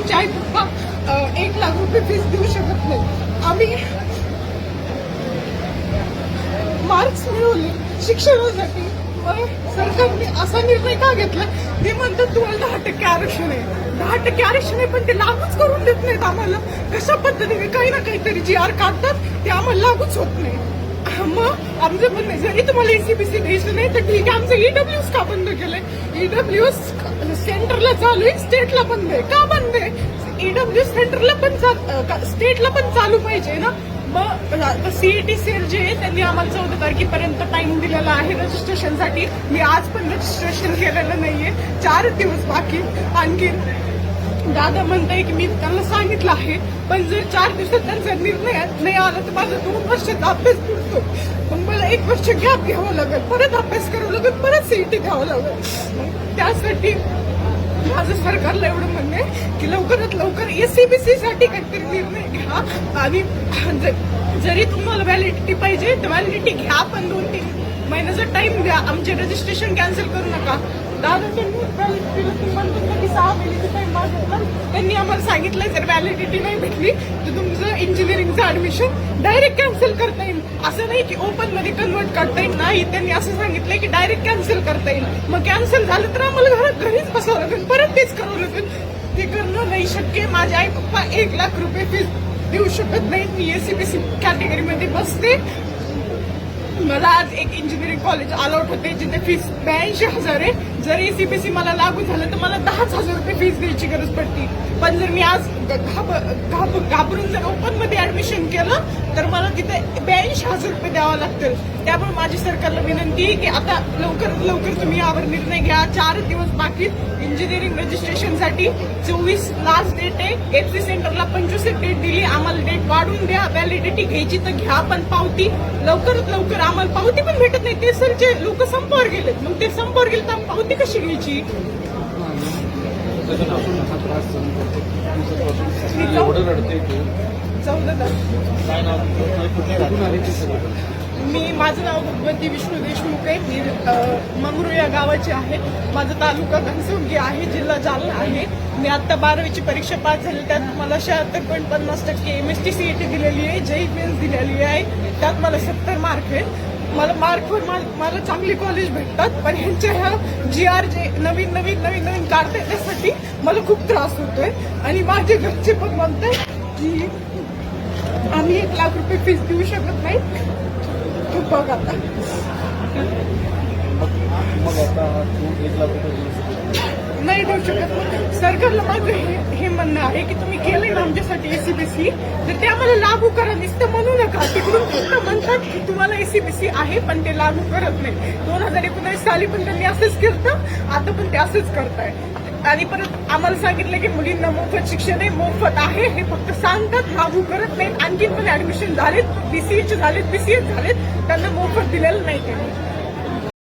आमच्या आई पप्पा एक लाख रुपये फीस देऊ शकत नाही. आम्ही मार्क्स मिळवले शिक्षणासाठी. मग सरकारने असा निर्णय का घेतला? ते म्हणतात तुम्हाला दहा टक्के आरक्षण आहे. दहा टक्के आरक्षण आहे पण ते लागूच करून देत नाहीत आम्हाला. कशा पद्धतीने? काही ना काहीतरी जी आर काढतात ते आम्हाला लागूच होत नाही. मग आमचं म्हणणं आहे, जरी तुम्हाला एसीबीसी द्यायचं नाही तर ठीक आहे आमचं ईडब्ल्यूस का बंद केलंय? ईडब्ल्यूस सेंटरला चालू आहे स्टेटला बंद आहे का बंद आहे ईडब्ल्यू सेंटरला पण स्टेटला पण चालू पाहिजे ना? मग सीईटी सेल जे आहे त्यांनी आम्हाला चौदा तारखेपर्यंत टाइम दिलेला आहे रजिस्ट्रेशनसाठी मी आज पण रजिस्ट्रेशन केलेलं नाहीये. चार दिवस बाकी. आणखी दादा म्हणताय की मी त्यांना सांगितलं आहे पण जर चार दिवसात त्यांचा निर्णय नाही आला तर माझा दोन वर्षाचा अभ्यास पुरतो. मग मला एक वर्ष गॅप घ्यावं लागेल. परत अभ्यास करावं लागेल. परत सीईटी घ्यावं लागेल. त्यासाठी माझं सरकारला एवढं म्हणणं आहे की लवकरात लवकर एसीबीसी साठी काहीतरी निर्णय घ्या. आणि जरी तुम्हाला व्हॅलिडिटी पाहिजे तर व्हॅलिडिटी घ्या पण दोन तीन महिन्याचा टाइम द्या. आमचे रजिस्ट्रेशन कॅन्सल करू नका. दादा त्यांनी व्हॅलिडिटीला तुम्ही सहा महिन्याचा टाइम मागितला? त्यांनी आम्हाला सांगितलं जर व्हॅलिडिटी नाही भेटली तर तुमचं ऍडमिशन डायरेक्ट कॅन्सल करता येईल. असं नाही की ओपनमध्ये कन्वर्ट करता येईल. नाही त्यांनी असं सांगितलंय की डायरेक्ट कॅन्सल करता येईल. मग कॅन्सल झालं तर आम्हाला घरात घरीच बसावं लागेल. परत तेच करावं लागेल. ते करणं नाही शक्य. माझे आई पप्पा एक लाख रुपये फीस देऊ शकत नाही मी एसीबीसी कॅटेगरीमध्ये बसते. मला आज एक इंजिनिअरिंग कॉलेज अलॉट होते जिथे फीस ब्याऐंशी हजार आहे. जर सी मला लागू झालं तर मला दहाच हजार रुपये फीस द्यायची गरज पडती. पण जर मी आज घाब- घाब- घाबरून जर ओपनमध्ये ॲडमिशन ऍडमिशन केलं तर मला तिथे ब्याऐंशी हजार रुपये द्यावं लागतील. त्यामुळे माझी सरकारला विनंती आहे की आता लवकरात लवकर तुम्ही यावर निर्णय घ्या. चार दिवस बाकी इंजिनिअरिंग रजिस्ट्रेशनसाठी चोवीस लास्ट डेट आहे. एफसी सेंटरला पंचवीस डेट दिली. आम्हाला डेट वाढून द्या. व्हॅलिडिटी घ्यायची तर घ्या पण पावती लवकरात लवकर आम्हाला पावती पण भेटत नाही. ते सरचे लोक संपावर गेलेत मग ते संपावर गेले तर पावती कशी घ्यायची? त्याच्यापासून चौदा काय नाव मी माझं नाव भगवंती विष्णू देशमुख आहे. मी मंगरू या गावाची आहे. माझा तालुका घनसंगी आहे जिल्हा जालना आहे. मी आता बारावीची परीक्षा पास झाली. त्यात मला शहात्तर पॉईंट पन्नास टक्के M S T C T दिलेली आहे जई मेन्स दिलेली आहे. त्यात मला सत्तर मार्क आहे मला मार्कवर मला चांगली कॉलेज भेटतात पण ह्यांच्या ह्या जी आर जे नवीन नवीन नवीन नवीन काढता त्यासाठी मला खूप त्रास होतोय. आणि माझे घरचे पण म्हणतात की आम्ही एक लाख रुपये फीस देऊ शकत नाही. तू बघ आता. मग आता तू एक लाख रुपये देऊ शकतो नाही. देऊ शकत. सरकारला माझं हे हे म्हणणं आहे की तुम्ही केलंय ना आमच्यासाठी एसीबीसी तर ते आम्हाला लागू करा. नुसतं म्हणू नका. तिकडून फक्त म्हणतात की तुम्हाला एसीबीसी आहे पण ते लागू करत नाही. दोन हजार एकोणीस साली पण त्यांनी असंच केलं आता पण ते असंच करताय. आणि परत आम्हाला सांगितलं की मुलींना मोफत शिक्षण आहे मोफत आहे हे फक्त सांगतात लागू करत नाहीत. आणखी पण ऍडमिशन झालेत बीसीएचे झालेत बीसीएच झालेत. त्यांना मोफत दिलेलं नाही त्यांनी.